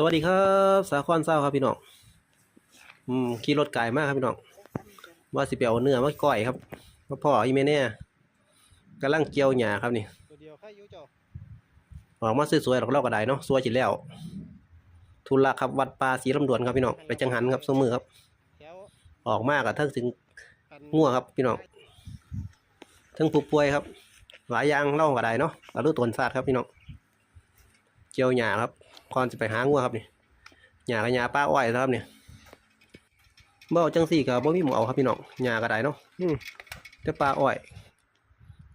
สวัสดีครับ สาคอนเศร้าครับพี่น้องอืมขี่รถไก่มากครับพี่น้องว่าสิไปเอาเนื้อมาก้อยครับมาพ่ออีเมเนี่ยกำลังเกี่ยวหญ้าครับนี่ตัวเดียวแค่ยุเจ้าออกมาสวยๆหรอกเราก็ได้เนาะสวยจิแล้ว ทุนละครับวัดปลาสีลำดวนครับพี่น้องไปจังหันครับสมือครับแถวออกมากกับทั้งถึงอันงัวครับพี่น้องทั้งผู้ป่วยครับ หลายอย่างเล่าก็ได้เนาะเอาลูกตนซาดครับพี่น้องเกี่ยวหญ้าครับ ก่อนจะไปหางัวครับนี่หญ้ากับหญ้าป้าอ้อยนะครับเนี่ยบ่อาจังสี่กับบ่มีหมูเอาครับพี่น้องหญ้าก็ได้เนาะอืมแต่ปลาอ้อย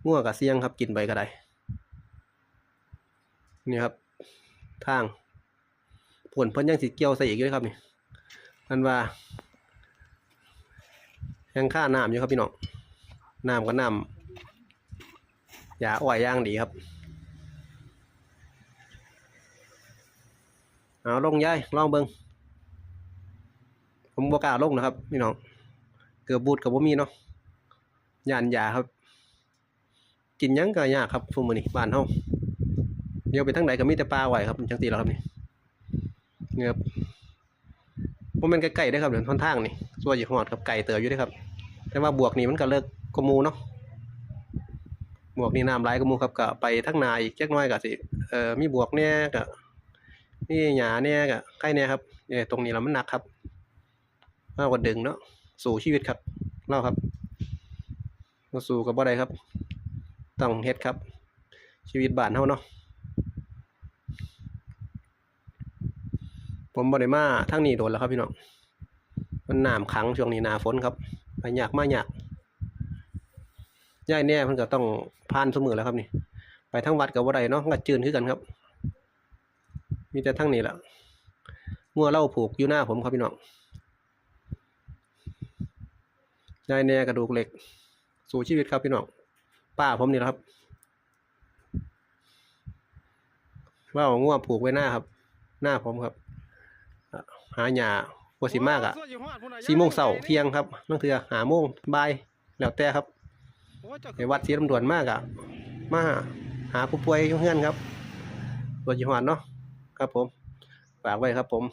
งัวกับเสียงครับกินไปก็ได้นี่ครับ ทางผลเพิ่นยังสิเกี่ยวใส่อีกด้วยครับนี่มันว่ายังค่าน้ำอยู่ครับพี่น้องน้ำก็น้ำยาอ้อยย่างดีครับ เอาลงย้ายลองเบิงผมบวกาลงนะครับพี่น้องเกือบบูดกับบ่มีเนาะยานยาครับ กินยังก็ยากครับฟุมือนี่บ้านเฮาเดี๋ยวไปทางไหนก็มีแต่ปลาไหวครับจังสีแล้วครับนี่เงือบผมเป็นไก่ได้ครับเดี๋ยวท่อนทางนี่ส่วนอยู่หอดกับไก่เต๋ออยู่เด้วยครับ แต่ว่าบวกนี่มันก็เลิกกมูเนาะบวกนี่น้ำไหลกมูครับก็ไปทั้งนาอีกจักหน้อยก็สิเอ่อมีบวกเนี่ยก็ มีหญ้าเนี่ยก็ใกล้เนี่ยครับเนี่ยตรงนี้แล้วมันหนักครับมากกว่าดึงเนาะสู่ชีวิตครับเล่าครับมาสู่กับบ่ได้ครับต้องเฮ็ดครับ ชีวิตบ้านเฮาเนาะผมบ่ได้มาทั้งนี้โดนแล้วครับพี่น้องมันน้ำขังช่วงนี้หนาฝนครับไปยากมากยากย่ายแน่เพิ่นก็ต้องผ่านเสมอแล้วครับนี่ ไปทั้งวัดกับว่าใดเนาะก็จืนคือกันครับ มีแต่ทั้งนี้แหละงัวเล่าผูกอยู่หน้าผมครับพี่น้องย่ายแน่กระดูกเหล็ก สู่ชีวิตครับพี่น้องป้าผมนี่แหละครับว่างัวผูกไว้หน้าครับ หน้าผมครับหาหญ้าบ่สิมากอะ่ะสี่โมงเสาร์เที่ยงครับนั่นคือหาโมงบ่ายแล้วแต่ครับโอ้เจ้าในวัดศรีลำดวนมากอะมาหาผู้ป่วยอยู่เฮือนครับรถยี่ห้อเนาะ ครับผม ฝากไว้ครับผม